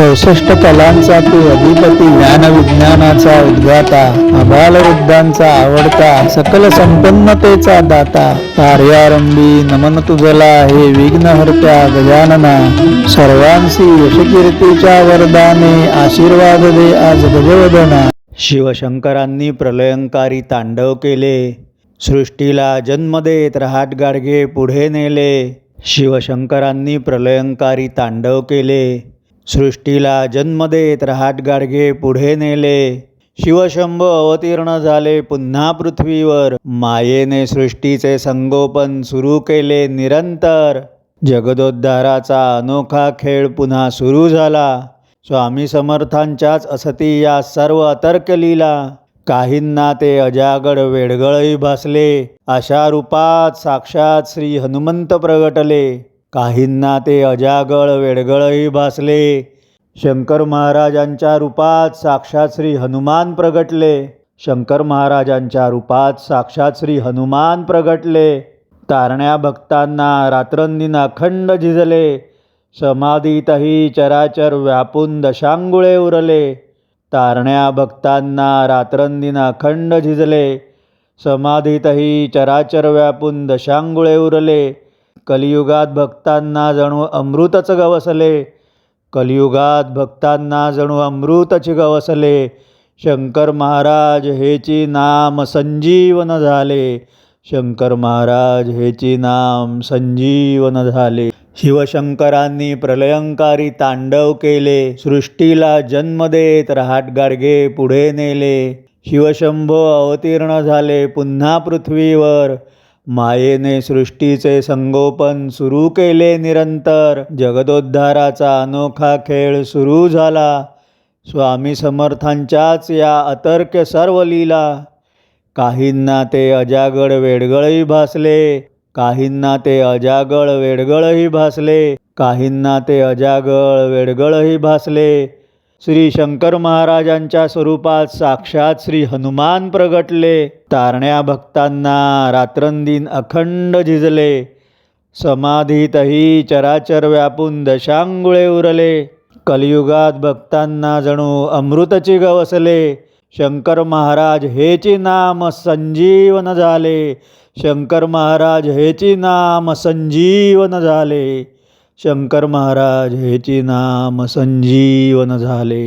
चौसष्ट कलांचा तू अधिपती ज्ञान विज्ञानाचा उद्गाता अबाल वृद्धांचा आवडता सकल संपन्नतेचा दाता कार्यारंभी नमन तुझला हे विघ्नहर्त्या गजानना. सर्वांशी यशकीर्तीच्या वरदाने आशीर्वाद दे आज गजवदना. शिवशंकरांनी प्रलयंकारी तांडव केले. सृष्टीला जन्म देत रहाट गाडगे पुढे नेले. शिवशंकरांनी प्रलयंकारी तांडव केले. सृष्टीला जन्म देत रहाट गाडगे पुढे नेले. शिवशंभ अवतीर्ण झाले पुन्हा पृथ्वीवर. मायेने सृष्टीचे संगोपन सुरू केले निरंतर. जगदोद्धाराचा अनोखा खेळ पुन्हा सुरू झाला. स्वामी समर्थांच्याच असती या सर्व अतर्क लीला काहींना ते अजागड वेडगळही भासले. अशा रूपात साक्षात श्री हनुमंत प्रगटले. काहींना ते अजागळ वेडगळही भासले. शंकर महाराजांच्या रूपात साक्षात श्री हनुमान प्रगटले. शंकर महाराजांच्या रूपात साक्षात श्री हनुमान प्रगटले. तारण्या भक्तांना रात्रंदिन अखंड झिजले. समाधीतही चराचर व्यापून दशांगुळे उरले. तारण्या भक्तांना रात्रंदिन अखंड झिजले. समाधीतही चराचर व्यापून दशांगुळे उरले. कलियुगात भक्तांना जणू अमृतच गवसले. कलियुगात भक्तांना जणू अमृतच गवसले. शंकर महाराज हेची नाम संजीवन झाले. शंकर महाराज हेची नाम संजीवन झाले. शिवशंकरांनी प्रलयंकारी तांडव केले. सृष्टीला जन्म देत रहाट गाडगे पुढे नेले. शिवशंभो अवतीर्ण झाले पुन्हा पृथ्वीवर. मायेने सृष्टीचे संगोपन सुरू केले निरंतर. जगदोद्धाराचा अनोखा खेळ सुरू झाला. स्वामी समर्थांच्याच या अतर्क सर्व लीला काहींना ते अजागड वेडगळही भासले. काहींना ते अजागळ वेडगळही भासले. काहींना ते अजागळ वेडगळही भासले. श्री शंकर महाराजांच्या स्वरूपात साक्षात श्री हनुमान प्रगटले. तारण्या भक्तांना रात्रंदिन अखंड झिजले. समाधीतही चराचर व्यापून दशांगुळे उरले. कलियुगात भक्तांना जणू अमृतची गवसले शंकर महाराज हेची नाम संजीवन झाले. शंकर महाराज हेची नाम संजीवन झाले. शंकर महाराज हेची नाम संजीवन झाले.